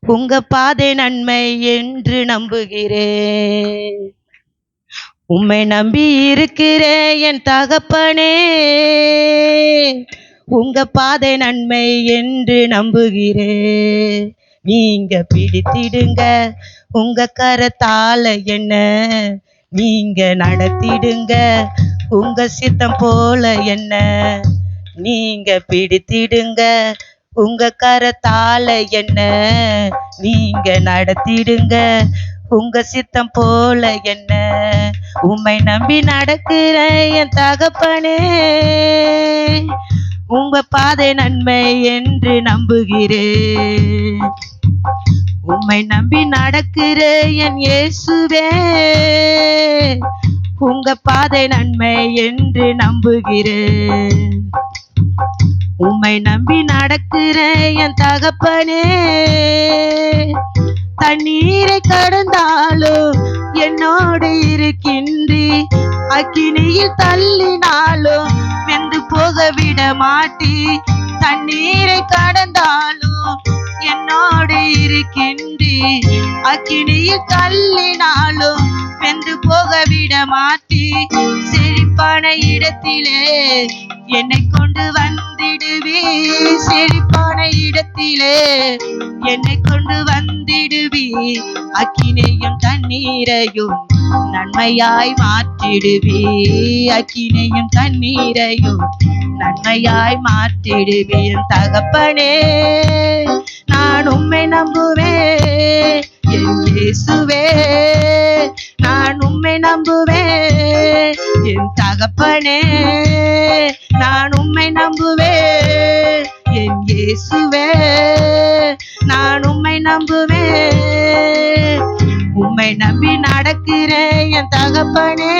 உங்க பாதை நன்மை என்று நம்புகிறேன். உம்மை நம்பி இருக்கிறேன் என் தகப்பனே. உங்க பாதை நன்மை என்று நம்புகிறேன். நீங்க பிடித்திடுங்க உங்க கரத்தால என்ன? நீங்க நடத்திடுங்க உங்க சித்தம் போல என்ன? நீங்க பிடித்திடுங்க. உங்க கரத்தால என்ன? நீங்க நடத்திடுங்க. உங்க சித்தம் போல என்ன? உம்மை நம்பி நடக்கிற என் தகப்பனே உங்க பாதை நன்மை என்று நம்புகிறேன். உம்மை நம்பி நடக்கிற என் இயேசுவே உங்க பாதை நன்மை என்று நம்புகிறேன். உம்மை நம்பி நடக்கிற என் தகப்பனே தண்ணீரை கடந்தாலும் என்னோடு இருக்கின்றி அக்கினியில் தள்ளினாலும் வெந்து போக விட மாட்டி தண்ணீரை கடந்தாலும் என்னோடு இருக்கின்றி அக்கினியில் தள்ளினாலும் வெந்து போக விட மாட்டி செழிப்பான இடத்திலே என்னை கொண்டு வந்திடுவே செழிப்பான இடத்திலே. என்னை கொண்டு வந்திடுவி அக்கினையும் தண்ணீரையும் நன்மையாய் மாற்றிடுவி. அக்கினையும் தண்ணீரையும் நன்மையாய் மாற்றிடுவி என் தகப்பனே. நான் உண்மை நம்புவேன். என் இயேசுவே. என் இயேசுவே நான் உண்மை நம்புவேன் உம்மை நம்பி நடக்கிறேன் என் தகப்பனே.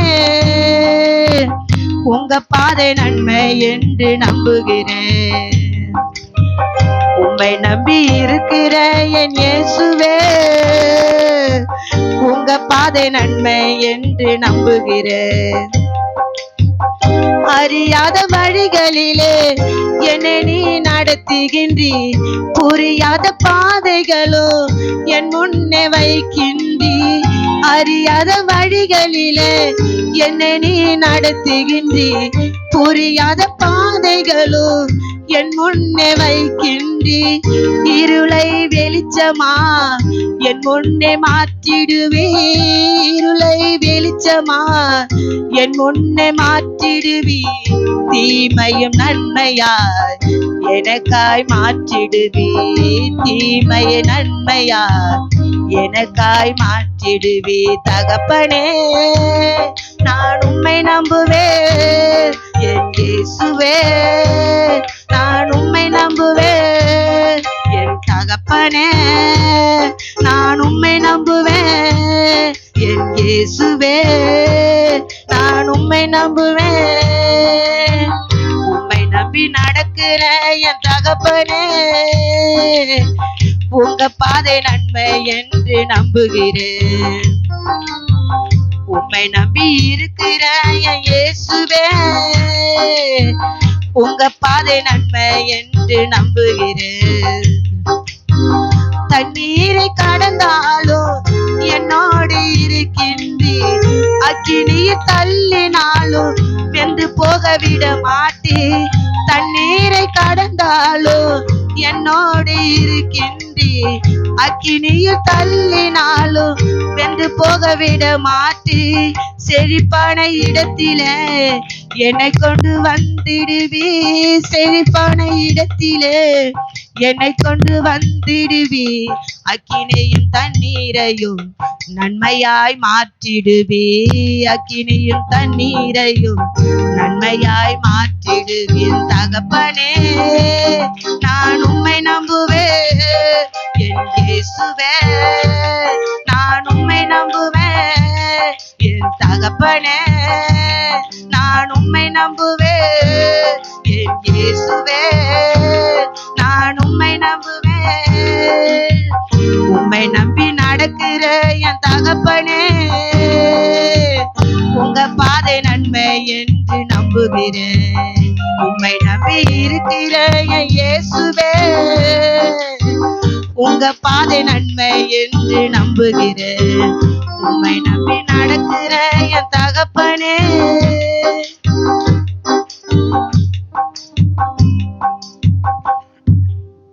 உங்க பாதை நன்மை என்று நம்புகிறேன் உம்மை நம்பி இருக்கிற என் இயேசுவே. உங்க பாதை நன்மை என்று நம்புகிறேன். அறியாத வழிகளிலே என்னை நீ நடத்துகின்றி. புரியாத பாதைகளோ என் முன்னே வைக்கின்றி. அறியாத வழிகளிலே என்னை நீ நடத்துகின்றி. புரியாத பாதைகளோ என் முன்னே வைக்கின்றி இருளை வெளிச்சமா என் முன்னே மாற்றிடுவே இருளை வெளிச்சமா என் முன்னே மாற்றிடுவி தீமையும் நன்மையாய் எனக்காய் மாற்றிடுவி தீமைய நன்மையாய் எனக்காய் மாற்றிடுவி தகப்பனே. நான் உண்மை நம்புவேன் என் இயேசுவே. இயேசுவே நான் உண்மை நம்புவேன். உண்மை நம்பி நடக்கிற என் தகப்பனே உங்க பாதை நன்மை என்று நம்புகிறேன். உம்மை நம்பி இருக்கிற என் இயேசுவே உங்க பாதை நன்மை என்று நம்புகிறேன். தண்ணீரை கடந்தாலும் அக்கினியை தள்ளினாலும் வெந்து போக விட மாட்டே. தண்ணீரை கடந்தாலும் என்னோடு இருக்கின்றே. அக்கினியில் தள்ளினாலும் வெந்து போக விட மாட்டே. செழிப்பான இடத்திலே என்னை கொண்டு வந்திடுவி. செழிப்பான இடத்திலே என்னை கொண்டு வந்திடுவி. அக்கினையும் தண்ணீரையும் நன்மையாய் மாற்றிடுவே. அக்கினையும் தண்ணீரையும் நன்மையாய் மாற்றிடுவேன் தகப்பனே. நான் உண்மை நம்புவேன் என் இயேசுவே. நான் உண்மை நம்புவேன் என் தகப்பனே. நான் உண்மை நம்புவேன் என்று நம்புகிறேன். உண்மை நம்பி இருக்கிறேன் இயேசுவே. உங்க பாதை நன்மை என்று நம்புகிறேன். உண்மை நம்பி நடக்கிறேன் என் தகப்பனே.